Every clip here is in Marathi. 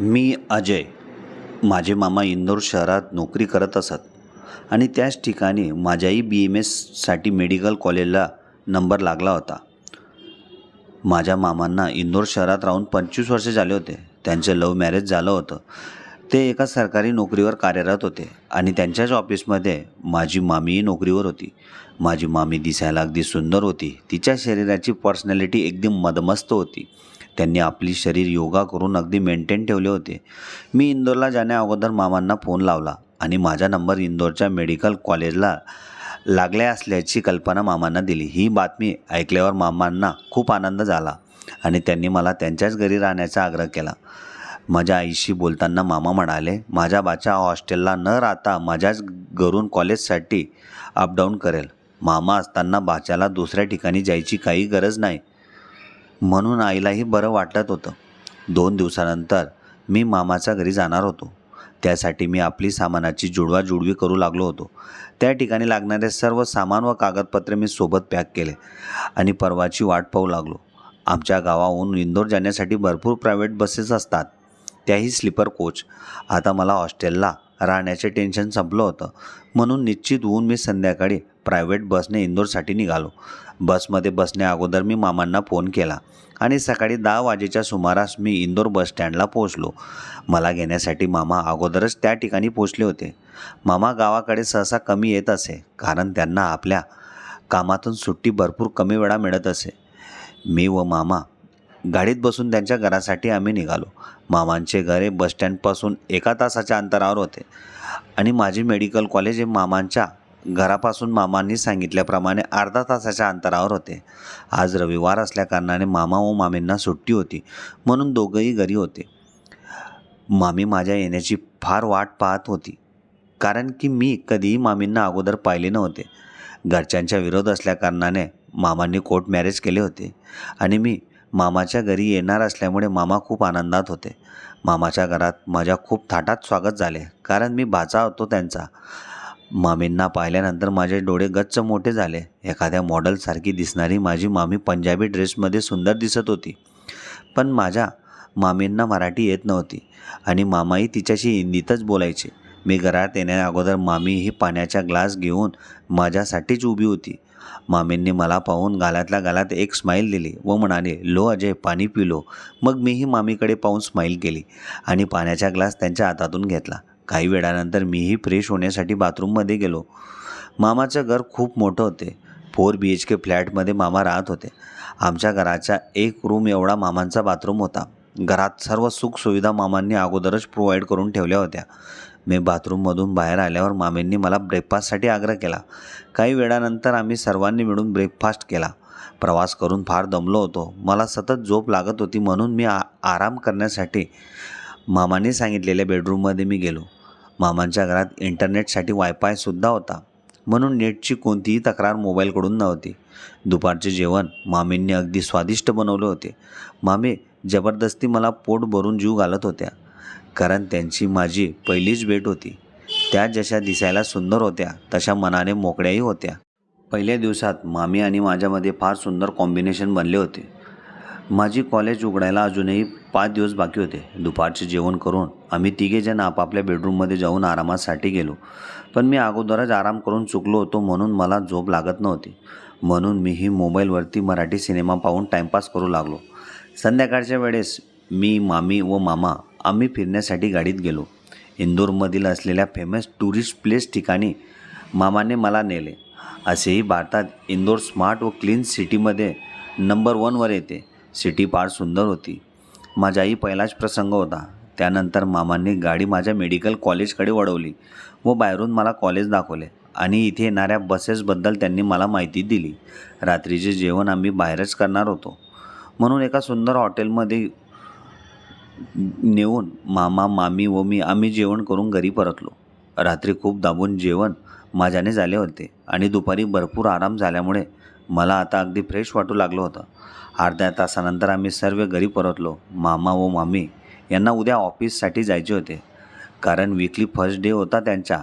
मी अजय माझे मामा इंदोर शहरात नोकरी करत असत आणि त्याच ठिकाणी माझ्याही बी एम एससाठी मेडिकल कॉलेजला नंबर लागला होता. माझ्या मामांना इंदोर शहरात राहून पंचवीस वर्ष झाले होते. त्यांचं लव्ह मॅरेज झालं होतं. ते एका सरकारी नोकरीवर कार्यरत होते आणि त्यांच्याच ऑफिसमध्ये माझी मामीही नोकरीवर होती. माझी मामी दिसायला अगदी सुंदर होती. तिच्या शरीराची पर्सनॅलिटी एकदम मदमस्त होती. त्यांनी आपली शरीर योगा करून अगदी मेंटेन ठेवले होते. मी इंदोरला जाण्या अगोदर मामांना फोन लावला आणि माझा नंबर इंदोरच्या मेडिकल कॉलेजला लागल्या असल्याची कल्पना मामांना दिली. ही बातमी ऐकल्यावर मामांना खूप आनंद झाला आणि त्यांनी मला त्यांच्याच घरी राहण्याचा आग्रह केला. माझ्या आईशी बोलताना मामा म्हणाले माझ्या बाच्या हॉस्टेलला न राहता माझ्याच घरून कॉलेजसाठी अपडाऊन करेल. मामा असताना बाच्याला दुसऱ्या ठिकाणी जायची काही गरज नाही. म्हणून आईलाही बरं वाटत होतं. दोन दिवसानंतर मी मामाच्या घरी जाणार होतो. त्यासाठी मी आपली सामानाची जुडवाजुडवी करू लागलो होतो. त्या ठिकाणी लागणारे सर्व सामान व कागदपत्रे मी सोबत पॅक केले आणि परवाची वाट पाहू लागलो. आमच्या गावाहून इंदोर जाण्यासाठी भरपूर प्रायव्हेट बसेस असतात. त्याही स्लीपर कोच. आता मला हॉस्टेलला राहण्याचे टेन्शन संपलं होतं. म्हणून निश्चित होऊन मी संध्याकाळी प्रायव्हेट बसने इंदोरसाठी निघालो. बसमध्ये बसण्या अगोदर मी मामांना फोन केला आणि सकाळी दहा वाजेच्या सुमारास मी इंदोर बसस्टँडला पोहोचलो. मला घेण्यासाठी मामा अगोदरच त्या ठिकाणी पोचले होते. मामा गावाकडे सहसा कमी येत असे कारण त्यांना आपल्या कामातून सुट्टी भरपूर कमी वेळा मिळत असे. मी व मामा गाडीत बसून त्यांच्या घरासाठी आम्ही निघालो. मामांचे घर हे बसस्टँडपासून एका तासाच्या अंतरावर होते आणि माझे मेडिकल कॉलेज हे मामांच्या घरापासून मामांनी सांगितल्याप्रमाणे अर्धा तासाच्या अंतरावर होते. आज रविवार असल्याकारणाने मामा व मामींना सुट्टी होती म्हणून दोघंही घरी होते. मामी माझ्या येण्याची फार वाट पाहत होती कारण की मी कधीही मामींना अगोदर पाहिले नव्हते. घरच्यांच्या विरोध असल्याकारणाने मामांनी कोर्ट मॅरेज केले होते आणि मी मामाच्या घरी येणार असल्यामुळे मामा खूप आनंदात होते. मामाच्या घरात माझ्या खूप थाटात स्वागत झाले कारण मी भाचा होतो त्यांचा. मामींना पाहिल्यानंतर माझे डोळे गच्च मोठे झाले. एखाद्या मॉडेलसारखी दिसणारी माझी मामी पंजाबी ड्रेसमध्ये सुंदर दिसत होती. पण माझ्या मामींना मराठी येत नव्हती आणि मामाही तिच्याशी हिंदीतच बोलायचे. मी घरात येण्या अगोदर मामी ही पाण्याचा ग्लास घेऊन माझ्यासाठीच उभी होती. मामींनी मला पाहून गालातल्या गालात एक स्माईल दिली व म्हणाले लो अजय पाणी पिलो. मग मीही मामीकडे पाहून स्माईल केली आणि पाण्याचा ग्लास त्यांच्या हातातून घेतला. काही वेळानंतर मीही फ्रेश होण्यासाठी बाथरूममध्ये गेलो. मामाचं घर खूप मोठं होते. फोर बी एच के फ्लॅटमध्ये मामा राहत होते. आमच्या घराच्या एक रूम एवढा मामांचा बाथरूम होता. घरात सर्व सुखसुविधा मामांनी अगोदरच प्रोव्हाइड करून ठेवल्या होत्या. मी बाथरूममधून बाहेर आल्यावर मामींनी मला ब्रेकफास्टसाठी आग्रह केला. काही वेळानंतर आम्ही सर्वांनी मिळून ब्रेकफास्ट केला. प्रवास करून फार दमलो होतो. मला सतत झोप लागत होती म्हणून मी आ आराम करण्यासाठी मामांनी सांगितलेल्या बेडरूममध्ये मी गेलो. मामांच्या घरात इंटरनेटसाठी वायफायसुद्धा होता. म्हणून नेटची कोणतीही तक्रार मोबाईलकडून नव्हती. दुपारचे जेवण मामींनी अगदी स्वादिष्ट बनवले होते. मामी जबरदस्ती मला पोट भरून जीव घालत होत्या. कारण त्यांची माझी पहिलीच भेट होती. त्या जशा दिसायला सुंदर होत्या तशा मनाने मोकळ्याही होत्या. पहिल्या दिवसात मामी आणि माझ्यामध्ये फार सुंदर कॉम्बिनेशन बनले होते. माझी कॉलेज उघडायला अजूनही पाच दिवस बाकी होते. दुपारचे जेवण करून आम्ही तिघेजण आपापल्या बेडरूममध्ये जाऊन आरामासाठी गेलो. पण मी अगोदरच आराम करून चुकलो होतो म्हणून मला झोप लागत नव्हती. म्हणून मीही मोबाईलवरती मराठी सिनेमा पाहून टाईमपास करू लागलो. संध्याकाळच्या वेळेस मी मामी व मामा आम्ही फिरण्यासाठी गाडीत गेलो. इंदोरमधील असलेल्या फेमस टुरिस्ट प्लेस ठिकाणी मामाने मला नेले. असेही भारतात इंदोर स्मार्ट व क्लीन सिटीमध्ये नंबर वनवर येते. सिटी फार सुंदर होती. माझाही पहिलाच प्रसंग होता. त्यानंतर मामांनी गाडी माझ्या मेडिकल कॉलेजकडे वळवली व बाहेरून मला कॉलेज दाखवले आणि इथे येणाऱ्या बसेसबद्दल त्यांनी मला माहिती दिली. रात्रीचे जेवण आम्ही बाहेरच करणार होतो. म्हणून एका सुंदर हॉटेलमध्ये नेऊन मामा मामी व मी आम्ही जेवण करून घरी परतलो. रात्री खूप दाबून जेवण माझ्याने झाले होते आणि दुपारी भरपूर आराम झाल्यामुळे मला आता अगदी फ्रेश वाटू लागलं होतं. अर्ध्या तासानंतर आम्ही सर्व घरी परतलो. मामा व मामी यांना उद्या ऑफिससाठी जायचे होते. कारण विकली फर्स्ट डे होता त्यांच्या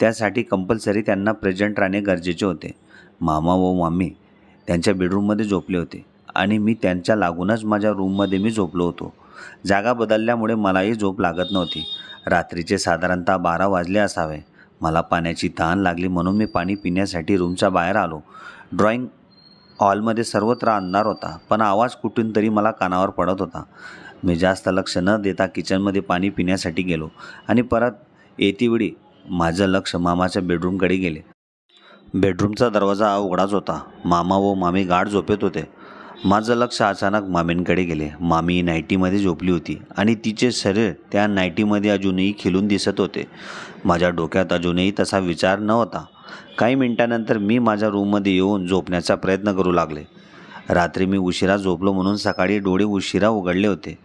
त्यासाठी कंपल्सरी त्यांना प्रेझेंट राहणे गरजेचे होते. मामा व मामी त्यांच्या बेडरूममध्ये झोपले होते. आणि मी त्यांच्या लागूनच माझ्या रूममध्ये मी झोपलो होतो. जागा बदलल्यामुळे मलाही झोप लागत नव्हती. रात्रीचे साधारणतः बारा वाजले असावे. मला पाण्याची तहान लागली म्हणून मी पाणी पिण्यासाठी रूमच्या बाहेर आलो. ड्रॉइंग हॉलमध्ये सर्वत्र अंधार होता पण आवाज कुठून तरी मला कानावर पडत होता. मी जास्त लक्ष न देता किचनमध्ये पाणी पिण्यासाठी गेलो आणि परत येतीवेळी माझं लक्ष मामाच्या बेडरूमकडे गेले. बेडरूमचा दरवाजा उघडाच होता. मामा व मामी गाढ झोपेत होते. माझं लक्ष अचानक मामींकडे गेले. मामी नाईटीमध्ये झोपली होती आणि तिचे शरीर त्या नाईटीमध्ये अजूनही खिलून दिसत होते. माझ्या डोक्यात अजूनही तसा विचार नव्हता. काही मिनिटानंतर मी माझ्या रूममध्ये येऊन झोपण्याचा प्रयत्न करू लागले. रात्री मी उशिरा झोपलो म्हणून सकाळी डोळे उशिरा उघडले होते.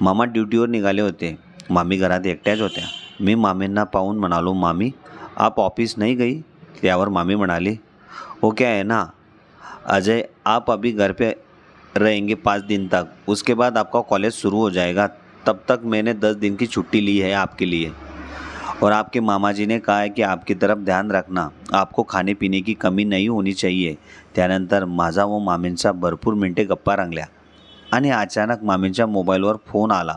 मामा ड्युटीवर निघाले होते. मामी घरात एकट्याच होत्या. मी मामींना पाहून म्हणालो मामी आप ऑफिस नाही गई? त्यावर मामी म्हणाली ओके आहे ना? अजय आप अभी घर पे रहेंगे पाँच दिन तक। उसके बाद आपका कॉलेज शुरू हो जाएगा। तब तक मैंने दस दिन की छुट्टी ली है आपके लिए। और आपके मामा जी ने कहा है कि आपकी तरफ ध्यान रखना। आपको खाने पीने की कमी नहीं होनी चाहिए। त्यानंतर माझा व मामींचा भरपूर मिनटे गप्पा रंगल्या आणि अचानक मामींच्या मोबाईलवर फोन आला.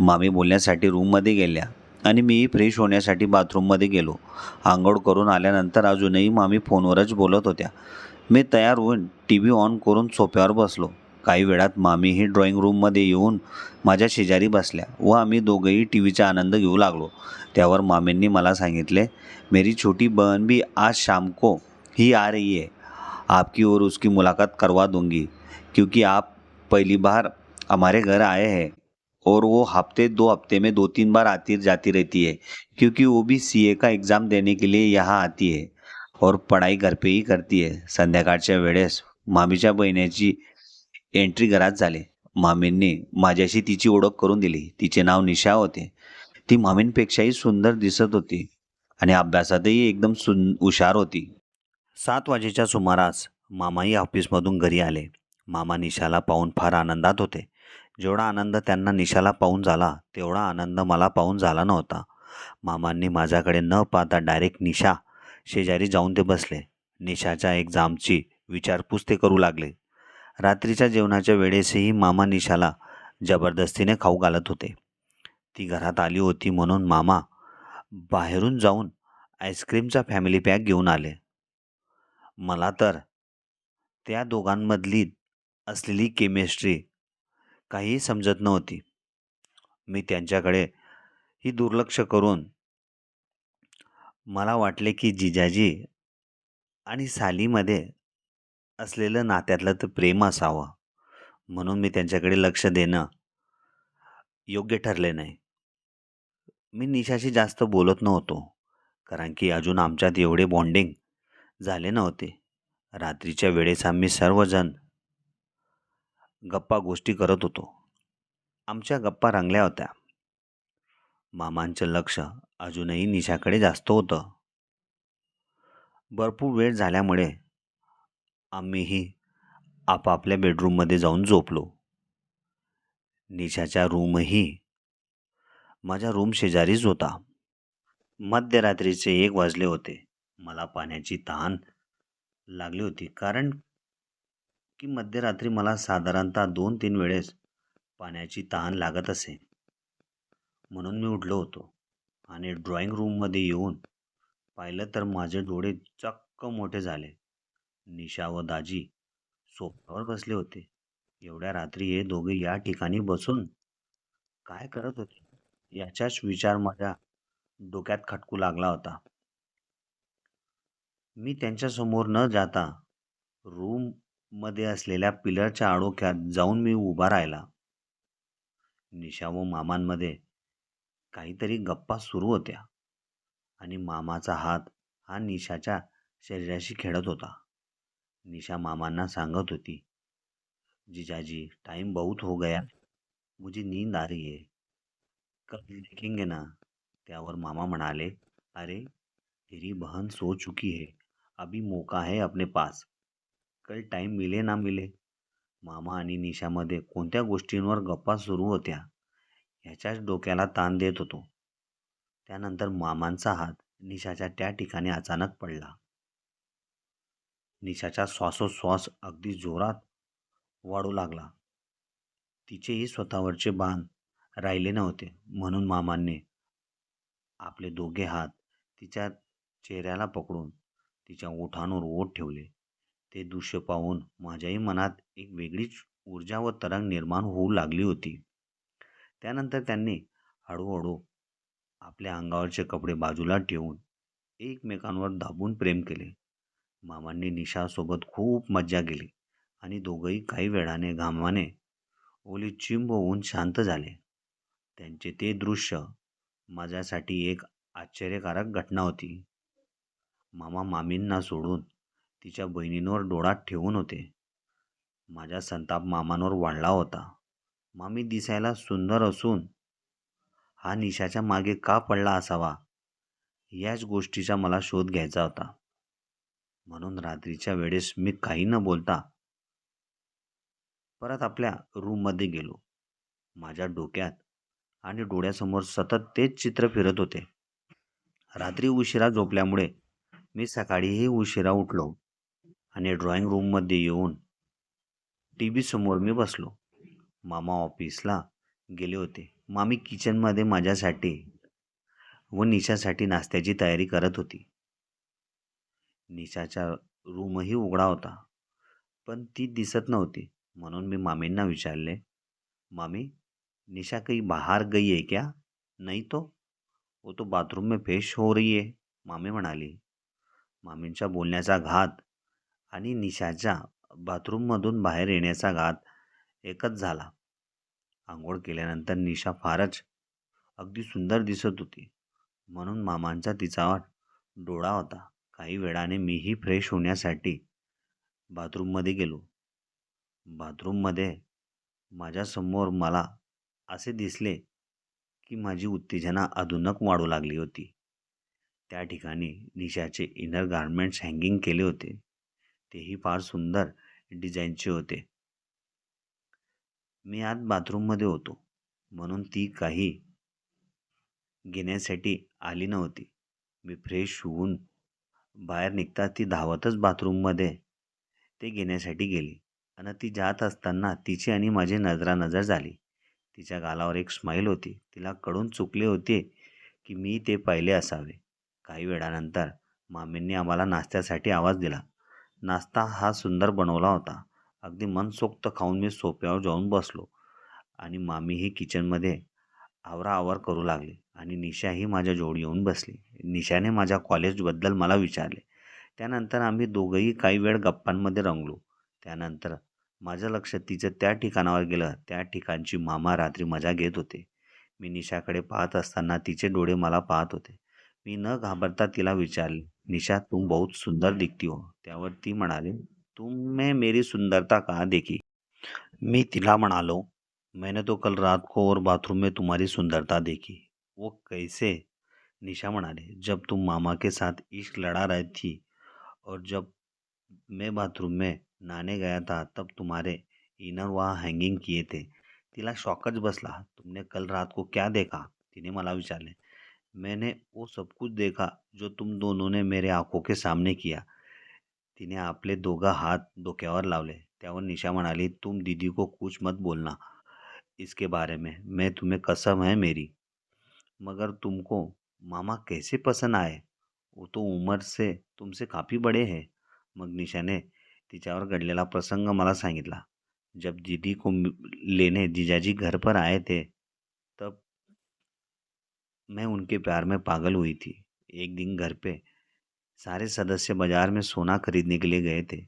मामी बोलण्यासाठी रूममध्ये गेल्या आणि मीही फ्रेश होण्यासाठी बाथरूममध्ये गेलो. आंघोळ करून आल्यानंतर अजूनही मामी फोनवरच बोलत होत्या. मी तयार होऊन टी व्ही ऑन करून सोफ्यावर बसलो. काही वेळात मामीही ड्रॉइंग रूममध्ये येऊन माझ्या शेजारी बसल्या व आम्ही दोघंही टी व्हीचा आनंद घेऊ लागलो. त्यावर मामींनी मला सांगितले मेरी छोटी बहन भी आज शाम को ही आ रही है. आपकी और उसकी मुलाकात करवा दूंगी क्योंकि आप पहली बार हमारे घर आए हैं और वो हफ्ते दो हफ्ते में दो तीन बार आती जाती रहती है क्योंकि वो भी सीए का एग्ज़ाम देने के लिए यहाँ आती है। और पढ़ाई घरपेही पे करती संध्याकाळच्या वेळेस मामीच्या बहिणीची एंट्री घरात झाली. मामींनी माझ्याशी तिची ओळख करून दिली. तिचे नाव निशा होते. ती मामींपेक्षाही सुंदर दिसत होती आणि अभ्यासातही एकदम सुन हुशार होती. सात वाजेच्या सुमारास मामाही ऑफिसमधून घरी आले. मामा निशाला पाहून फार आनंदात होते. जेवढा आनंद त्यांना निशाला पाहून झाला तेवढा आनंद मला पाहून झाला नव्हता. मामांनी माझ्याकडे न पाहता डायरेक्ट निशा शेजारी जाऊन ते बसले. निशाच्या एक्झामची विचारपूस ते करू लागले. रात्रीच्या जेवणाच्या वेळेसही मामा निशाला जबरदस्तीने खाऊ घालत होते. ती घरात आली होती म्हणून मामा बाहेरून जाऊन आईस्क्रीमचा फॅमिली पॅक घेऊन आले. मला तर त्या दोघांमधली असलेली केमिस्ट्री काहीही समजत नव्हती. मी त्यांच्याकडे ही दुर्लक्ष करून मला वाटले की जिजाजी आणि सालीमध्ये असलेलं नात्यातलं तर प्रेम असावं. म्हणून मी त्यांच्याकडे लक्ष देणं योग्य ठरले नाही. मी निशाशी जास्त बोलत नव्हतो कारण की अजून आमच्यात एवढे बॉन्डिंग झाले नव्हते. रात्रीच्या वेळेस आम्ही सर्वजण गप्पा गोष्टी करत होतो. आमच्या गप्पा रंगल्या होत्या. मामांचं लक्ष अजूनही निशाकडे जास्त होतं. भरपूर वेळ झाल्यामुळे आम्हीही आपापल्या बेडरूममध्ये जाऊन झोपलो. निशाच्या रूमही माझ्या रूम शेजारीच होता. मध्यरात्रीचे एक वाजले होते. मला पाण्याची तहान लागली होती. कारण की मध्यरात्री मला साधारणतः दोन तीन वेळेस पाण्याची तहान लागत असे. म्हणून मी उठलो होतो. आणि ड्रॉइंग रूममध्ये येऊन पाहिलं तर माझे डोळे चक्क मोठे झाले. निशा व दाजी सोफ्यावर बसले होते. एवढ्या रात्री हे दोघे या ठिकाणी बसून काय करत होते? याचाच विचार माझ्या डोक्यात खटकू लागला होता. मी त्यांच्यासमोर न जाता रूममध्ये असलेल्या पिलरच्या आडोक्यात जाऊन मी उभा राहिला. निशा व मामांमध्ये काहीतरी गप्पा सुरू होत्या. आणि मामाचा हात हा निशाच्या शरीराशी खेळत होता. निशा मामांना सांगत होती जीजाजी टाइम बहुत हो गया. मुझे नींद आ रही है. कल देखेंगे ना. त्यावर मामा म्हणाले अरे तेरी बहन सो चुकी है. अभी मौका है अपने पास. कल टाइम मिले ना मिले. मामा आणि निशामध्ये कोणत्या गोष्टींवर गप्पा सुरू होत्या? ह्याच्याच डोक्याला ताण देत होतो. त्यानंतर मामांचा हात निशाच्या त्या ठिकाणी अचानक पडला. निशाचा श्वासोश्वास अगदी जोरात वाढू लागला. तिचेही स्वतःवरचे बाण राहिले नव्हते म्हणून मामांनी आपले दोघे हात तिच्या चेहऱ्याला पकडून तिच्या ओठांवर ओठ ठेवले. ते दृश्य पाहून माझ्याही मनात एक वेगळीच ऊर्जा व तरंग निर्माण होऊ लागली होती. त्यानंतर त्यांनी हळूहळू आपल्या अंगावरचे कपडे बाजूला ठेवून एकमेकांवर दाबून प्रेम केले. मामांनी निशासोबत खूप मज्जा केली आणि दोघंही काही वेळाने घामाने ओली चिंब होऊन शांत झाले. त्यांचे ते दृश्य माझ्यासाठी एक आश्चर्यकारक घटना होती. मामा मामींना सोडून तिच्या बहिणींवर डोळा ठेवून होते. माझा संताप मामांवर वाढला होता. मामी दिसायला सुंदर असून हा निशाच्या मागे का पडला असावा? याच गोष्टीचा मला शोध घ्यायचा होता. म्हणून रात्रीच्या वेळेस मी काही न बोलता परत आपल्या रूममध्ये गेलो. माझ्या डोक्यात आणि डोळ्यासमोर सतत तेच चित्र फिरत होते. रात्री उशिरा झोपल्यामुळे मी सकाळीही उशिरा उठलो आणि ड्रॉइंग रूममध्ये येऊन टी व्हीसमोर मी बसलो. मामा ऑफिसला गेले होते. मामी किचनमध्ये माझ्यासाठी व निशासाठी नाश्त्याची तयारी करत होती. निशाचा रूमही उघडा होता पण ती दिसत नव्हती. म्हणून मी मामींना विचारले मामी निशा कहीं बाहर गई है क्या? नहीं तो? वो तो बाथरूम में फेश हो रही है. मामी म्हणाली. मामींच्या बोलण्याचा घात आणि निशाच्या बाथरूममधून बाहेर येण्याचा घात एकच झाला. आंघोळ केल्यानंतर निशा फारच अगदी सुंदर दिसत होती. म्हणून मामांचा तिच्यावर डोळा होता. काही वेळाने मीही फ्रेश होण्यासाठी बाथरूममध्ये गेलो. बाथरूममध्ये माझ्यासमोर मला असे दिसले की माझी उत्तेजना अधुनक वाढू लागली होती. त्या ठिकाणी निशाचे इनर गार्मेंट्स हँगिंग केले होते. तेही फार सुंदर डिझाईनचे होते. मी आत बाथरूममध्ये होतो. म्हणून ती काही घेण्यासाठी आली नव्हती. मी फ्रेश होऊन बाहेर निघता ती धावतच बाथरूममध्ये ते घेण्यासाठी गेली. आणि ती जात असताना तिची आणि माझी नजरानजर झाली. तिच्या गालावर एक स्माईल होती. तिला कडून चुकले होते की मी ते पाहिले असावे. काही वेळानंतर मामींनी आम्हाला नाश्त्यासाठी आवाज दिला. नाश्ता हा सुंदर बनवला होता. अगदी मनसोक्त खाऊन मी सोप्यावर जाऊन बसलो आणि मामीही किचनमध्ये आवराआवर करू लागली आणि निशाही माझ्या जोडी येऊन बसली. निशाने माझ्या कॉलेजबद्दल मला विचारले. त्यानंतर आम्ही दोघंही काही वेळ गप्पांमध्ये रंगलो. त्यानंतर माझं लक्ष तिचं त्या ठिकाणावर गेलं. त्या ठिकाणची मामा रात्री मजा घेत होते. मी निशाकडे पाहत असताना तिचे डोळे मला पाहत होते. मी न घाबरता तिला विचारले निशा तू बहुत सुंदर दिखती हो. त्यावर ती म्हणाली तुमने मेरी सुंदरता कहाँ देखी? मी तिला म्हणालो मैंने तो कल रात को और बाथरूम में तुम्हारी सुंदरता देखी। वो कैसे? निशा म्हणाले जब तुम मामा के साथ इश्क लड़ा रही थी और जब मैं बाथरूम में नहाने गया था, तब तुम्हारे इनर वहाँ हैंगिंग किए थे। तिला शॉकच बसला तुमने कल रात को क्या देखा? तिने मला विचारले। मैंने वो सब कुछ देखा जो तुम दोनों ने मेरे आँखों के सामने किया। तिने आपले दोघं हात डोक्यावर लावले. त्यावर निशा म्हणाली, तुम दीदी को कुछ मत बोलना इसके बारे में. मैं तुम्हें कसम है मेरी, मगर तुमको मामा कैसे पसंद आए? वो तो उम्र से तुमसे काफ़ी बड़े हैं. मग निशा निशाने तिच्यावर घडलेला प्रसंग मला सांगितला. जब दीदी को लेने जीजाजी घर पर आए थे, तब मैं उनके प्यार में पागल हुई थी. एक दिन घर पे सारे सदस्य बाज़ार में सोना खरीदने के लिए गए थे।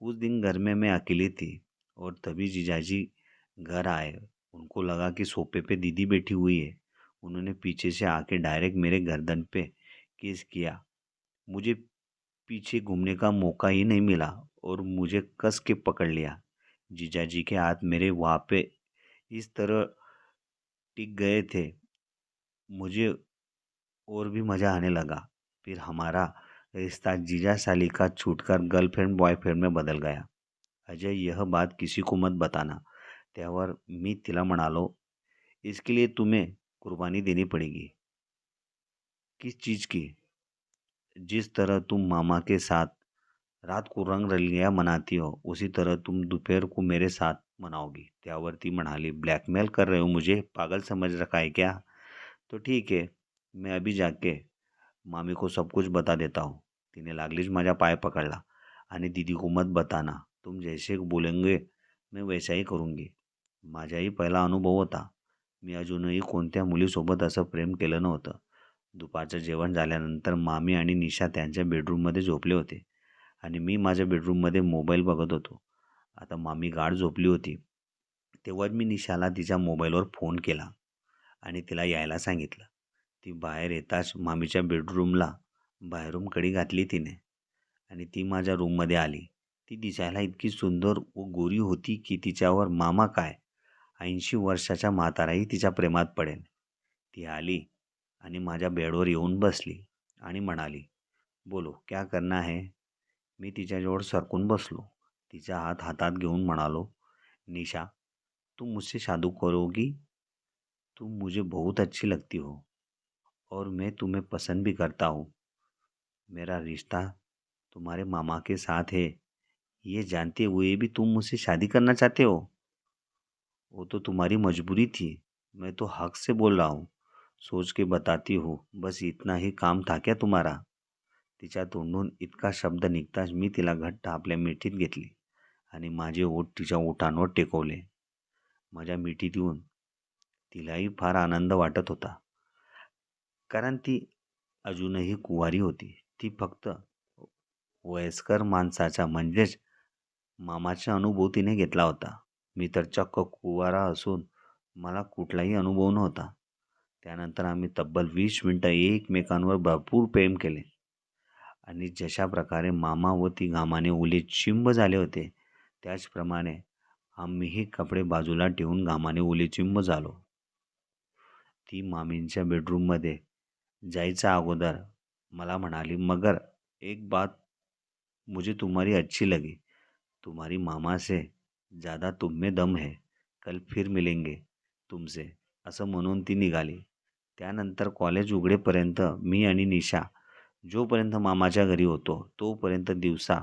उस दिन घर में मैं अकेली थी और तभी जीजाजी घर आए। उनको लगा कि सोफे पे दीदी बैठी हुई है। उन्होंने पीछे से आके डायरेक्ट मेरे गर्दन पे केस किया। मुझे पीछे घूमने का मौका ही नहीं मिला और मुझे कस के पकड़ लिया। जीजाजी के हाथ मेरे वहाँ पे इस तरह टिक गए थे। मुझे और भी मज़ा आने लगा। फिर हमारा रिश्ता जीजा साली का छूटकर गर्लफ्रेंड, बॉयफ्रेंड में बदल गया। अजय, यह बात किसी को मत बताना। त्यावर, मी तिला म्हणालो, इसके लिए तुम्हें कुर्बानी देनी पड़ेगी। किस चीज़ की? जिस तरह तुम मामा के साथ रात को रंग रलिया मनाती हो, उसी तरह तुम दोपहर को मेरे साथ मनाओगी। त्यावर ती म्हणाली, ब्लॅकमेल कर रहे हो मुझे? पागल समझ रखा है क्या? तो ठीक है, मैं अभी जाके मामी को सब कुछ बता देता हूँ। तिने लागलीच माझा पाय पकडला आणि दीदी को मत बताना तुम जैसे बोलेंगे मैं वैसाही करूंगी। माझाही पहिला अनुभव होता। मी अजूनही कोणत्या मुलीसोबत असं प्रेम केलं नव्हतं. दुपारचं जेवण झाल्यानंतर मामी आणि निशा त्यांच्या बेडरूममध्ये झोपले होते आणि मी माझ्या बेडरूममध्ये मोबाईल बघत होतो. आता मामी गाढ झोपली होती. तेव्हाच मी निशाला तिच्या मोबाईलवर फोन केला आणि तिला यायला सांगितलं. ती बाहेर येताच मामीच्या बेडरूमला बाहेरून कडी घातली तिने आणि ती माझ्या रूममध्ये आली. ती दिसायला इतकी सुंदर व गोरी होती की तिच्यावर मामा काय ऐंशी वर्षाच्या म्हाताराही तिच्या प्रेमात पडेल. ती आली आणि माझ्या बेडवर येऊन बसली आणि म्हणाली बोलो क्या करना है? मी तिच्याजवळ सरकून बसलो. तिचा हात हातात घेऊन म्हणालो निशा तुम मुझसे शादू करोगी? तुम मुझे बहुत अच्छी लगती हो. और मैं तुम्हें पसंद भी करता हूँ। मेरा रिश्ता तुम्हारे मामा के साथ है। ये जानते हुए भी तुम मुझसे शादी करना चाहते हो? वो तो तुम्हारी मजबूरी थी। मैं तो हक से बोल रहा हूँ। सोच के बताती हूँ। बस इतना ही काम था क्या तुम्हारा? तिच्या तोंडून इतका शब्द निघताच मी तिला घट्ट आपल्या मिठीत घेतली आणि माझे ओठ तिच्या ओठांवर टेकवले. माझ्या मिठीत येऊन तिलाही फार आनंद वाटत होता. कारण ती अजूनही कुवारी होती. ती फक्त वयस्कर माणसाच्या म्हणजेच मामाच्या अनुभूतीने घेतला होता. मी तर चक्क कुवारा असून मला कुठलाही अनुभव नव्हता. त्यानंतर आम्ही तब्बल वीस मिनटं एकमेकांवर भरपूर प्रेम केले. आणि जशा प्रकारे मामा व ती घामाने ओले चिंब झाले होते त्याचप्रमाणे आम्हीही कपडे बाजूला ठेवून घामाने ओले चिंब झालो. ती मामींच्या बेडरूममध्ये जायच्या अगोदर मला म्हणाली मगर एक बात मुझे तुम्हारी अच्छी लगी. तुम्हारी मामा से ज़्यादा तुम में दम है. कल फिर मिलेंगे तुमसे. असं म्हणून ती निघाली. त्यानंतर कॉलेज उघडेपर्यंत मी आणि निशा जोपर्यंत मामाच्या घरी होतो तोपर्यंत दिवसा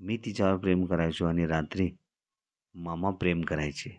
मी तिच्यावर प्रेम करायचो आणि रात्री मामा प्रेम करायचे.